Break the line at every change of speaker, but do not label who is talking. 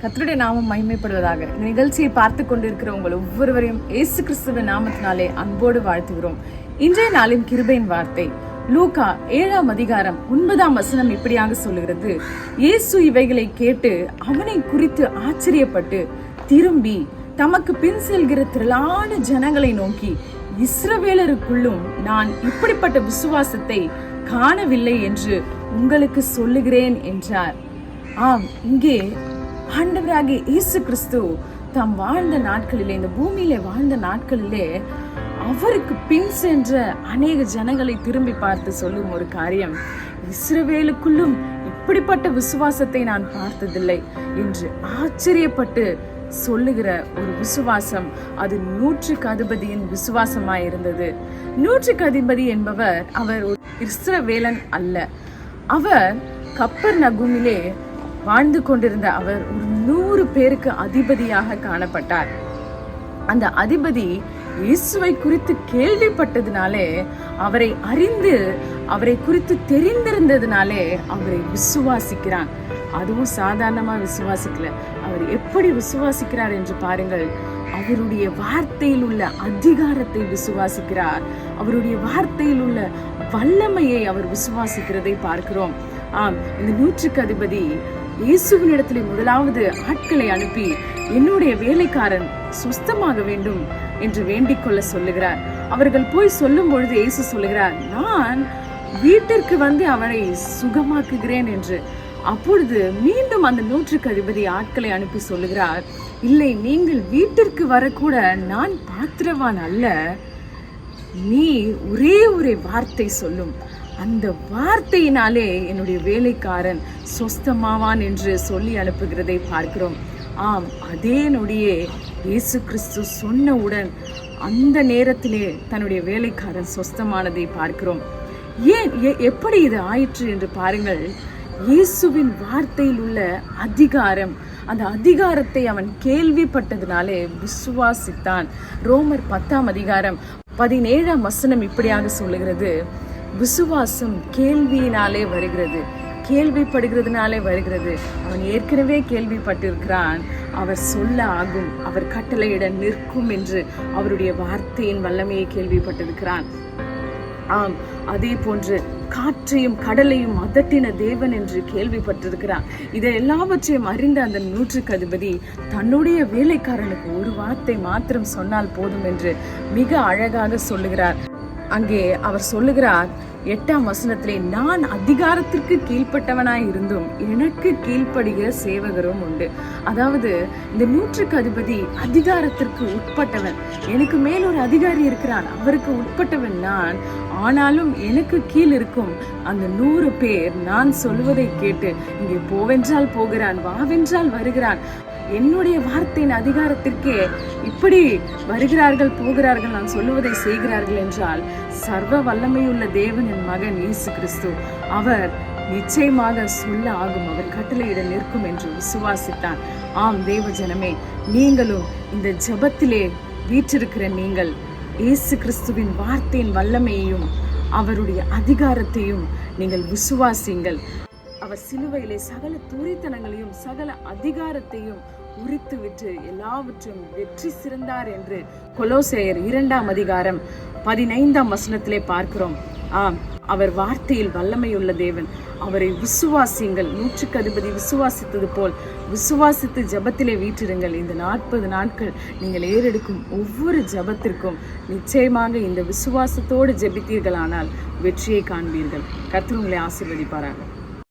கத்தருடைய நாமம் மகிமைப்படுவதாக. இந்த நிகழ்ச்சியை பார்த்து கொண்டிருக்கிற உங்கள் ஒவ்வொருவரையும் இயேசு கிறிஸ்துவின் நாமத்தினாலே அன்போடு வாழ்த்துகிறோம். இன்றைய நாளின் கிருபையின் வார்த்தை லூகா ஏழாம் அதிகாரம் ஒன்பதாம் வசனம் இப்படியாக சொல்லுகிறது. இயேசு இவைகளை கேட்டு அவனை குறித்து ஆச்சரியப்பட்டு திரும்பி தமக்கு பின் செல்கிற திரளான ஜனங்களை நோக்கி இஸ்ரவேலருக்குள்ளும் நான் இப்படிப்பட்ட விசுவாசத்தை காணவில்லை என்று உங்களுக்கு சொல்லுகிறேன் என்றார். ஆம் இங்கே ஆண்டவராகிய இயேசு கிறிஸ்து தாம் வாழ்ந்த நாட்களிலே இந்த பூமியிலே வாழ்ந்த நாட்களிலே அவருக்கு பின் சென்ற அநேக ஜனங்களை திரும்பி பார்த்து சொல்லும் ஒரு காரியம். இஸ்ரவேலுக்குள்ளும் இப்படிப்பட்ட விசுவாசத்தை நான் பார்த்ததில்லை என்று ஆச்சரியப்பட்டு சொல்லுகிற ஒரு விசுவாசம். அது நூற்றுக்கு அதிபதியின் விசுவாசமாய் இருந்தது. நூற்றுக்கு அதிபதி என்பவர் அவர் ஒரு இஸ்ரவேலன் அல்ல. அவர் கப்பர் நகுமிலே வாழ்ந்து கொண்டிருந்த அவர் ஒரு நூறு பேருக்கு அதிபதியாக காணப்பட்டார். அந்த அதிபதி இயேசுவை குறித்து கேள்விப்பட்டதுனாலே அவரை அறிந்து அவரை குறித்து தெரிந்திருந்ததுனாலே அவரை விசுவாசிக்கிறான். அதுவும் சாதாரணமா விசுவாசிக்கல. அவர் எப்படி விசுவாசிக்கிறார் என்று பாருங்கள். அவருடைய வார்த்தையில் உள்ள அதிகாரத்தை விசுவாசிக்கிறார். அவருடைய வார்த்தையில் உள்ள வல்லமையை அவர் விசுவாசிக்கிறதை பார்க்கிறோம். ஆம் இந்த நூற்றுக்கு அதிபதி இயேசுவினிடத்திலே முதலாவது ஆட்களை அனுப்பி என்னுடைய வேலைக்காரன் சுஸ்தமாக வேண்டும் என்று வேண்டிக் கொள்ள சொல்லுகிறார். அவர்கள் போய் சொல்லும் பொழுது இயேசு சொல்லுகிறார் நான் வீட்டிற்கு வந்து அவனை சுகமாக்குகிறேன் என்று. அப்பொழுது மீண்டும் அந்த நூற்றுக்கு அதிபதி ஆட்களை அனுப்பி சொல்லுகிறார் இல்லை நீங்கள் வீட்டிற்கு வரக்கூட நான் பாத்திரவான் அல்ல. நீ ஒரே ஒரு வார்த்தை சொல்லும். அந்த வார்த்தையினாலே என்னுடைய வேலைக்காரன் சொஸ்தமாவான் என்று சொல்லி அனுப்புகிறதை பார்க்கிறோம். ஆம் அதே நொடியே இயேசு கிறிஸ்து சொன்னவுடன் அந்த நேரத்திலே தன்னுடைய வேலைக்காரன் சொஸ்தமானதை பார்க்கிறோம். ஏன் எப்படி இது ஆயிற்று என்று பாருங்கள். இயேசுவின் வார்த்தையில் உள்ள அதிகாரம் அந்த அதிகாரத்தை அவன் கேள்விப்பட்டதுனாலே விசுவாசித்தான். ரோமர் பத்தாம் அதிகாரம் பதினேழாம் வசனம் இப்படியாக சொல்லுகிறது. விசுவாசம் கேள்வியினாலே வருகிறது. கேள்விப்படுகிறதுனாலே வருகிறது. அவன் ஏற்கனவே கேள்விப்பட்டிருக்கிறான். அவர் சொல்ல ஆகும். அவர் கட்டளையிட நிற்கும் என்று அவருடைய வார்த்தையின் வல்லமையை கேள்விப்பட்டிருக்கிறான். ஆம் அதே போன்று காற்றையும் கடலையும் அதட்டின தேவன் என்று கேள்விப்பட்டிருக்கிறான். இதை எல்லாவற்றையும் அறிந்த அந்த நூற்றுக்கு அதிபதி தன்னுடைய வேலைக்காரனுக்கு ஒரு வார்த்தை மாத்திரம் சொன்னால் போதும் என்று மிக அழகாக சொல்லுகிறார். அங்கே அவர் சொல்லுகிறார் எட்டாம் வசனத்திலே நான் அதிகாரத்திற்கு கீழ்ப்பட்டவனாய் இருந்தும் எனக்கு கீழ்ப்படுகிற சேவகரும் உண்டு. அதாவது இந்த நூற்றுக்கு அதிபதி அதிகாரத்திற்கு உட்பட்டவன். எனக்கு மேல் ஒரு அதிகாரி இருக்கிறான். அவருக்கு உட்பட்டவன் நான். ஆனாலும் எனக்கு கீழ் இருக்கும் அந்த நூறு பேர் நான் சொல்வதை கேட்டு இங்கே போவென்றால் போகிறான் வாவென்றால் வருகிறான். என்னுடைய வார்த்தையின் அதிகாரத்திற்கே இப்படி வருகிறார்கள் போகிறார்கள் நான் சொல்லுவதை செய்கிறார்கள் என்றால் சர்வ வல்லமையுள்ள தேவனின் மகன் இயேசு கிறிஸ்து. அவர் நிச்சயமாக சொல்ல ஆகும் அவர் கட்டளையிட நிற்கும் என்று விசுவாசித்தான். ஆம் தேவ ஜனமே நீங்களும் இந்த ஜெபத்திலே வீற்றிருக்கிற நீங்கள் இயேசு கிறிஸ்துவின் வார்த்தையின் வல்லமையையும் அவருடைய அதிகாரத்தையும் நீங்கள் விசுவாசிங்கள் அவர் சிலுவையிலே சகல துரித்தனங்களையும் சகல அதிகாரத்தையும் உரித்து விட்டு எல்லாவற்றையும் வெற்றி சிறந்தார் என்று கொலோசேயர் இரண்டாம் அதிகாரம் பதினைந்தாம் வசனத்திலே பார்க்கிறோம். ஆம் அவர் வார்த்தையில் வல்லமையுள்ள தேவன். அவரை விசுவாசியுங்கள். நூற்றுக்கு அதிபதி விசுவாசித்தது போல் விசுவாசித்து ஜெபத்திலே வீற்றிருங்கள். இந்த நாற்பது நாட்கள் நீங்கள் ஏறெடுக்கும் ஒவ்வொரு ஜெபத்திற்கும் நிச்சயமாக இந்த விசுவாசத்தோடு ஜெபித்தீர்களானால் வெற்றியை காண்பீர்கள். கர்த்தர் உங்களை ஆசீர்வதிப்பாராக.